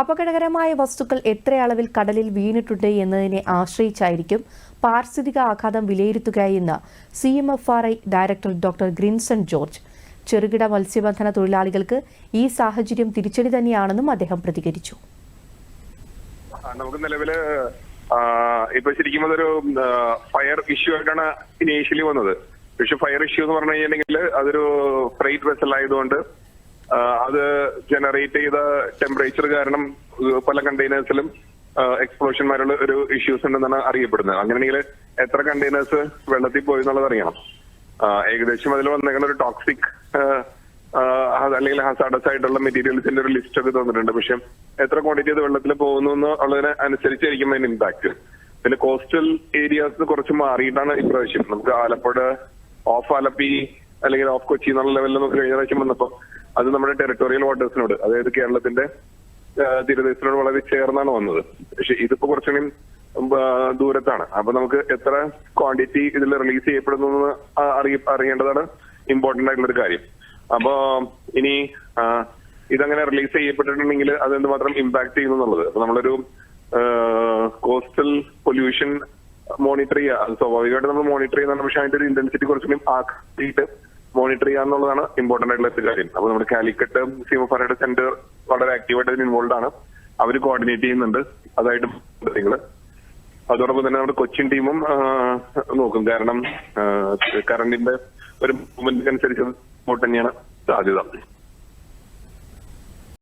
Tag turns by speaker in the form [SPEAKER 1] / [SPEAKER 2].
[SPEAKER 1] അപകടകരമായ വസ്തുക്കൾ എത്ര അളവിൽ കടലിൽ വീണിട്ടുണ്ട് എന്നതിനെ ആശ്രയിച്ചായിരിക്കും പാരിസ്ഥിതിക ആഘാതം വിലയിരുത്തുകയെന്ന് C M F R I director doctor Grinson George. ചെറുകിട മത്സ്യബന്ധന തൊഴിലാളികൾക്ക് ഈ സാഹചര്യം തിരിച്ചടി തന്നെയാണെന്നും അദ്ദേഹം പ്രതികരിച്ചു.
[SPEAKER 2] നമുക്ക് നിലവിൽ ഇപ്പൊ ശരിക്കും അതൊരു ഫയർ ഇഷ്യൂ ആയിട്ടാണ് ഇനീഷ്യലി വന്നത്. പക്ഷെ ഫയർ ഇഷ്യൂ എന്ന് പറഞ്ഞു കഴിഞ്ഞിട്ടുണ്ടെങ്കിൽ അതൊരു ഫ്രൈറ്റ് വെസൽ ആയതുകൊണ്ട് അത് ജനറേറ്റ് ചെയ്ത ടെമ്പറേച്ചർ കാരണം പല കണ്ടെയ്നേഴ്സിലും എക്സ്പ്ലോഷൻ വരെയുള്ള ഒരു ഇഷ്യൂസ് ഉണ്ടെന്നാണ് അറിയപ്പെടുന്നത്. അങ്ങനെയാണെങ്കിൽ എത്ര കണ്ടെയ്നേഴ്സ് വെള്ളത്തിൽ പോയി എന്നുള്ളത് അറിയണം. ഏകദേശം അതിൽ വന്നേക്കുന്ന ഒരു ടോക്സിക് അല്ലെങ്കിൽ ഹസാഡസ് ആയിട്ടുള്ള മെറ്റീരിയൽസിന്റെ ഒരു ലിസ്റ്റ് ഒക്കെ തന്നിട്ടുണ്ട്. പക്ഷെ എത്ര ക്വാണ്ടിറ്റി അത് വെള്ളത്തിൽ പോകുന്നു എന്നുള്ളതിന് അനുസരിച്ചായിരിക്കും അതിന് ഇമ്പാക്ട് പിന്നെ കോസ്റ്റൽ ഏരിയാസ് കുറച്ച് മാറിയിട്ടാണ് ഇപ്രാവശ്യം. നമുക്ക് ആലപ്പുഴ ഓഫ് ആലപ്പി അല്ലെങ്കിൽ ഓഫ് കൊച്ചി എന്നുള്ള ലെവലിൽ നമുക്ക് കഴിഞ്ഞ പ്രാവശ്യം വന്നപ്പോൾ അത് നമ്മുടെ ടെറിട്ടോറിയൽ വാട്ടേഴ്സിനോട് അതായത് കേരളത്തിന്റെ തീരദേശത്തിനോട് വളരെ ചേർന്നാണ് വന്നത്. പക്ഷെ ഇതിപ്പോ കുറച്ചുകൂടി ദൂരത്താണ്. അപ്പൊ നമുക്ക് എത്ര ക്വാണ്ടിറ്റി ഇതിൽ റിലീസ് ചെയ്യപ്പെടുന്നു എന്ന് അറിയ- അറിയേണ്ടതാണ് ഇമ്പോർട്ടന്റ് ആയിട്ടുള്ള ഒരു കാര്യം. അപ്പോ ഇനി ഇതങ്ങനെ റിലീസ് ചെയ്യപ്പെട്ടിട്ടുണ്ടെങ്കിൽ അത് എന്തുമാത്രം ഇമ്പാക്ട് ചെയ്യുന്നു എന്നുള്ളത്. അപ്പൊ നമ്മളൊരു കോസ്റ്റൽ പൊല്യൂഷൻ മോണിറ്റർ ചെയ്യുക. സ്വാഭാവികമായിട്ട് നമ്മൾ മോണിറ്റർ ചെയ്യുന്നതാണ്. പക്ഷെ അതിന്റെ ഒരു ഇന്റൻസിറ്റി കുറച്ചുകൂടി ആക്കിയിട്ട് മോണിറ്റർ ചെയ്യുക എന്നുള്ളതാണ് ഇമ്പോർട്ടന്റ് ആയിട്ടുള്ള കാര്യം. അപ്പൊ നമ്മുടെ കാലിക്കട്ട് സിമഫറയുടെ സെന്റർ വളരെ ആക്റ്റീവായിട്ട് അതിന് ഇൻവോൾവ് ആണ്. അവർ കോർഡിനേറ്റ് ചെയ്യുന്നുണ്ട്. അതായിട്ട് അതോടൊപ്പം തന്നെ നമ്മുടെ കൊച്ചിൻ ടീമും നോക്കും. കാരണം കറണ്ടിന്റെ ഒരു മൂവ്മെന്റ് അനുസരിച്ച് തന്നെയാണ് സാധ്യത.